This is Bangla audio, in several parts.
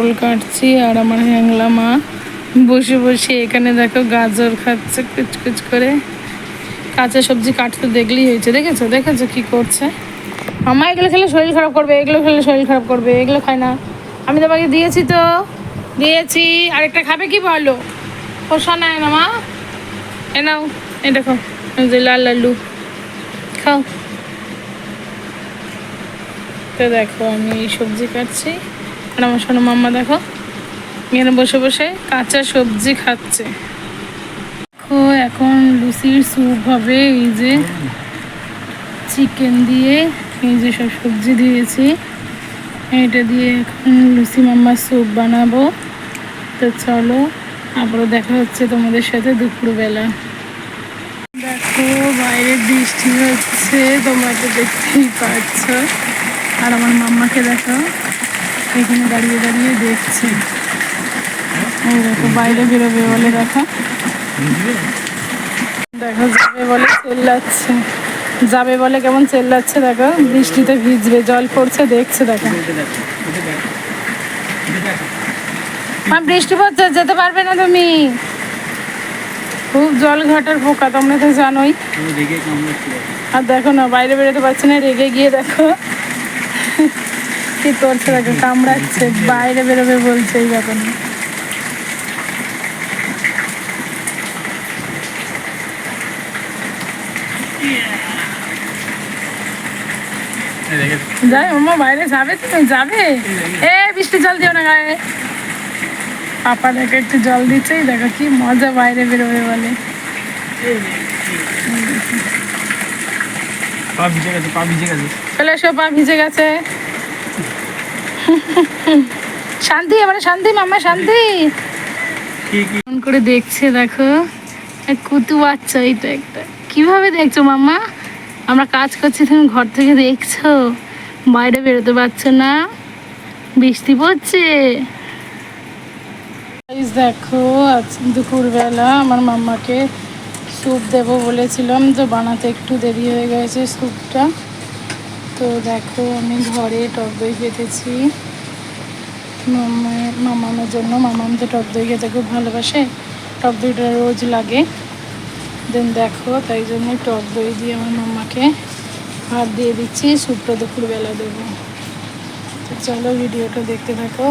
পটল কাটছি আর আমার হ্যাংলা মা বসে বসে এখানে দেখো গাজর খাচ্ছে কুচকুচ করে। কাঁচা সবজি কাটতে দেখলেই হয়েছে। দেখেছ? দেখেছ কি করছে? মামা এগুলো খেলে শরীর খারাপ করবে, এগুলো খেলে শরীর খারাপ করবে, এগুলো খায় না। আমি তোমাকে দিয়েছি তো। দিয়েছি। আরেকটা খাবে কি বলো? পোষা নেয় না মা। এ নাও এ দেখো যে লাল লাল্লু খাও। তো দেখো আমি সবজি কাটছি। আর আমার শোনো মাম্মা দেখো। এখানে বসে বসে কাঁচা সবজি খাচ্ছে। দেখো, এখন লুচির স্যুপ হবে, এই যে চিকেন দিয়ে, এই যে সব সবজি দিয়েছি। এটা দিয়ে এখন লুচি মাম্মার স্যুপ বানাবো। তো চলো, আবারও দেখা হচ্ছে তোমাদের সাথে দুপুরবেলা। দেখো, বাইরে বৃষ্টি হচ্ছে, তোমরা তো দেখতেই পাচ্ছ। আর আমার মাম্মাকে দেখো। এখানে দাঁড়িয়ে দাঁড়িয়ে দেখছে। দেখো বাইরে বেরোবে বলে দেখা। দেখো যাবে বলে চেল্লাচ্ছে। যাবে বলে কেমন চেল্লাচ্ছে দেখো বৃষ্টিতে ভিজবে জল পড়ছে দেখছে দেখো। মা বৃষ্টি পড়ছে যেতে পারবে না তুমি। খুব জল ঘাটার পোকা তোমরা তো জানোই। আর দেখো না বাইরে বেরোতে পারছে না রেগে গিয়ে দেখো। কি করছে দেখো কামড়াচ্ছে বাইরে বেরোবে বলছে এই না যাই মামা বাইরে যাবে তুমি? যাবে? এ বৃষ্টি জল দিও না গায়ে। পাপা দেখো একটু জল দিচ্ছেই দেখো কি মজা বাইরে বেরোবে বলে। পা ভিজে গেছে পা ভিজে গেছে। চলে এসো পা ভিজে গেছে। শান্তি, এবারে শান্তি মামা শান্তি। ফোন করে দেখছে, দেখো। কুতু বাচ্চা এইটা একটা। কীভাবে দেখছ, মাম্মা? আমরা কাজ করছি, তুমি ঘর থেকে দেখছ। বাইরে বেরোতে পারছ না। বৃষ্টি পড়ছে। দেখো, আজ দুপুরবেলা আমার মাম্মাকে স্যুপ দেবো বলেছিলাম, তো বানাতে একটু দেরি হয়ে গেছে স্যুপটা তো দেখো, আমি ঘরে টক দই পেতেছি মামার মামামের জন্য মামাম তো টক দই খেতে খুব ভালোবাসে। টক দইটা রোজ লাগে। দেন দেখো, তাই জন্য টক দই দিয়ে আমার মাম্মাকে ভাত দিয়ে দিচ্ছি। স্যুপটা দুপুরবেলা দেবো। তো চলো ভিডিওটা দেখতে থাকো।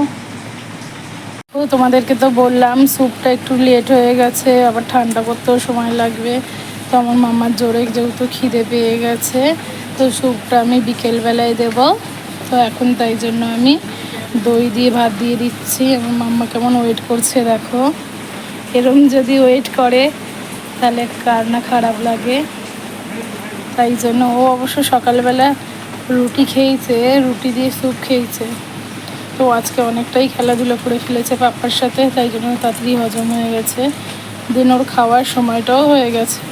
ও, তোমাদেরকে তো বললাম, স্যুপটা একটু লেট হয়ে গেছে, আবার ঠান্ডা করতেও সময় লাগবে। তো আমার মামার জোরে যেহেতু খিদে পেয়ে গেছে তো স্যুপটা আমি বিকেলবেলায় দেব। তো এখন তাই জন্য আমি দই দিয়ে ভাত দিয়ে দিচ্ছি। আমার মাম্মা কেমন ওয়েট করছে দেখো। এরম যদি ওয়েট করে, তাহলে কার না খারাপ লাগে। তাই জন্য ও অবশ্য সকালবেলা রুটি খেয়েছে, রুটি দিয়ে স্যুপ খেয়েছে। তো আজকে অনেকটাই খেলাধুলো করে ফেলেছে পাপ্পার সাথে, তাই জন্য তাড়াতাড়ি হজম হয়ে গেছে। দিন ওর খাওয়ার সময়টাও হয়ে গেছে।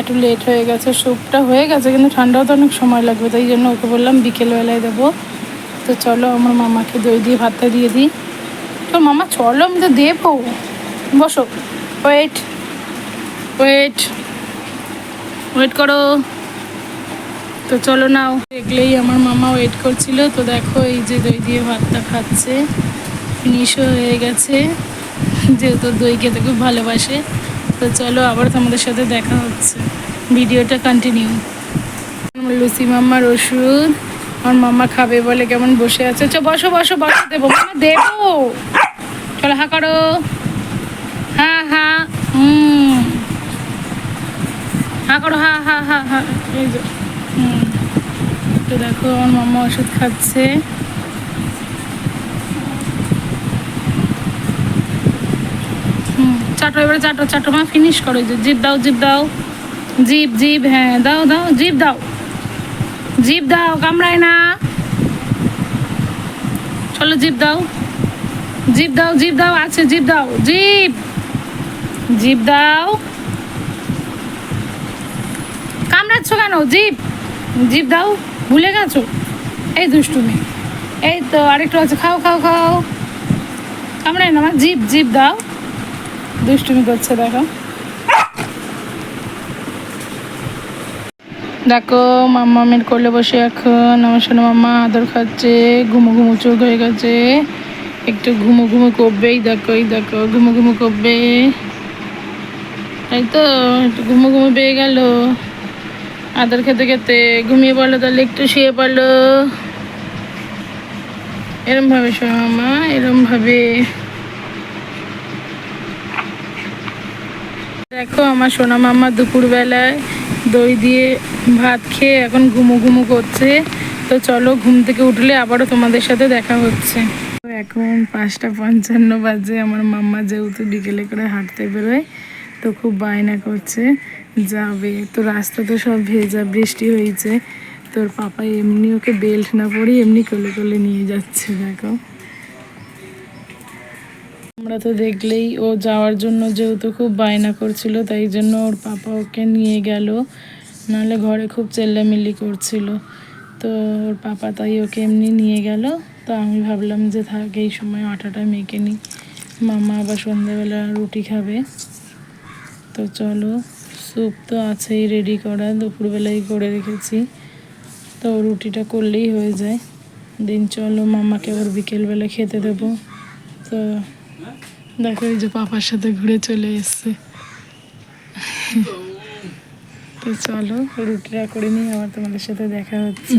একটু লেট হয়ে গেছে স্যুপটা হয়ে গেছে, কিন্তু ঠান্ডাও তো অনেক সময় লাগবে, তাই জন্য ওকে বললাম বিকেলবেলায় দেবো। তো চলো আমার মামাকে দই দিয়ে, ভাতটা দিয়ে দিই। তো মামা, চলো, আমি তো দেবো। বসো। ওয়েট ওয়েট ওয়েট করো। তো চলো নাও। দেখলেই আমার মামা ওয়েট করছিল। তো দেখো, এই যে দই দিয়ে ভাতটা খাচ্ছে। ফিনিশও হয়ে গেছে। যেহেতু দই খেতে খুব ভালোবাসে। তো চলো আবার তোমাদের সাথে দেখা হচ্ছে। ভিডিওটা কন্টিনিউ আমার লুচি মাম্মার ওষুধ। আমার মাম্মা খাবে বলে কেমন বসে আছে। চ, বসো বসো বসো, দেবো। দেবো! চলো, হা করো। হ্যাঁ হ্যাঁ হুম। হা করো, হা হা হা হা। এই যে, হুম। তো দেখো, আমার মাম্মা ওষুধ খাচ্ছে। চাটো, এবারে চাটো চাটো মা ফিনিশ করো যে জিপ দাও জিপ দাও। জিপ জিপ হ্যাঁ দাও দাও জিপ দাও। জিপ দাও, কামড়ায় না। চলো জিপ দাও। জিপ দাও জিপ দাও, আছে জিপ দাও জিপ জিপ দাও। কামড়াচ্ছ কেন? জিপ জিপ দাও, ভুলে গেছো? এই দুষ্টুমি। এই তো আরেকটু আছে, খাও খাও খাও। কামড়ায় না আমার জিপ জিপ দাও। দুষ্টুমি করছে, দেখো। দেখো, মাম্মা আমের করলে বসে এখন। আমার শোনো মাম্মা, আদর খাচ্ছে, ঘুমো ঘুমো চোখ হয়ে গেছে। একটু ঘুমো ঘুমো করবে এই দেখো এই দেখো ঘুমো ঘুমো করবে। তাই তো, একটু ঘুমো ঘুমো পেয়ে গেল। আদর খেতে খেতে ঘুমিয়ে পড়ল, তাহলে একটু শুয়ে পড়ল। এরম ভাবে শোনো মামা এরম দেখো, আমার সোনা মামা দুপুরবেলায় দই দিয়ে ভাত খেয়ে এখন ঘুমো ঘুমো করছে। তো চলো, ঘুম থেকে উঠলে আবারও তোমাদের সাথে দেখা হচ্ছে। তো এখন পাঁচটা পঞ্চান্ন বাজে, আমার মাম্মা যেহেতু বিকেলে করে হাঁটতে বেরোয়, তো খুব বায়না করছে, যাবে। তো রাস্তা তো সব ভেজা, বৃষ্টি হয়েছে। তোর পাপা এমনি ওকে বেল্ট না পরে এমনি কোলে কোলে নিয়ে যাচ্ছে, দেখো। আমরা তো দেখলেই ও যাওয়ার জন্য যেহেতু খুব বায়না করছিল, তাই জন্য ওর পাপা ওকে নিয়ে গেল। নাহলে ঘরে খুব চেল্লামিল্লি করছিল। তো ওর পাপা তাই ওকে এমনি নিয়ে গেল। তো আমি ভাবলাম যে থাক, এই সময় আটাটা মেখে নিই। মামা আবার সন্ধ্যাবেলা রুটি খাবে। তো চলো, স্যুপ তো আছেই রেডি করা দুপুরবেলায় করে রেখেছি। তো রুটিটা করলেই হয়ে যায়। দিন চলো, মামাকে আবার বিকেলবেলা খেতে দেবো। তো দেখো এই যে পাপার সাথে ঘুরে চলে এসছে। তো চলো, রুটিটা করে নিয়ে আবার তোমাদের সাথে দেখা হচ্ছে।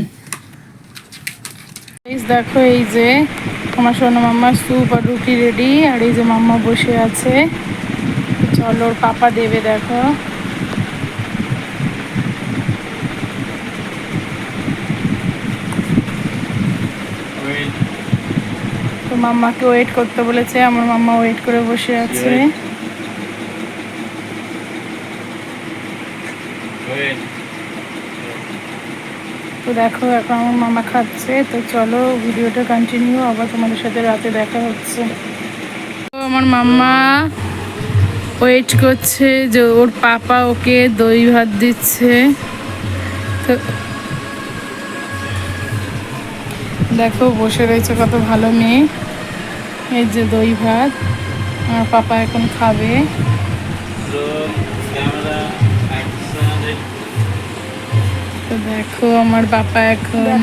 দেখো এই যে আমার সোনা মাম্মা স্যুপ আর রুটি রেডি আর এই যে মাম্মা বসে আছে। চলো পাপা দেবে, দেখো তো মাম্মাকে ওয়েট করতে বলেছে আমার মাম্মা ওয়েট করে বসে আছে। তো দেখো এখন আমার মামা খাচ্ছে তো চলো ভিডিওটা কন্টিনিউ আবার তোমাদের সাথে রাতে দেখা হচ্ছে। তো আমার মাম্মা ওয়েট করছে যে ওর পাপা ওকে দই ভাত দিচ্ছে। তো দেখো বসে রয়েছে কত ভালো মেয়ে। এই যে দই ভাত আমার পাপা এখন খাবে। তো দেখো আমার পাপা এখন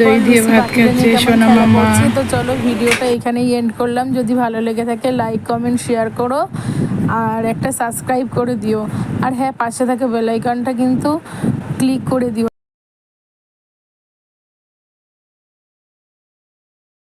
দই দিয়ে ভাত খাচ্ছে সোনা মামা। তো চলো ভিডিওটা এখানেই এন্ড করলাম। যদি ভালো লেগে থাকে লাইক কমেন্ট শেয়ার করো। আর একটা সাবস্ক্রাইব করে দিও। আর হ্যাঁ পাশে থাকা বেল আইকনটা কিন্তু ক্লিক করে দিও।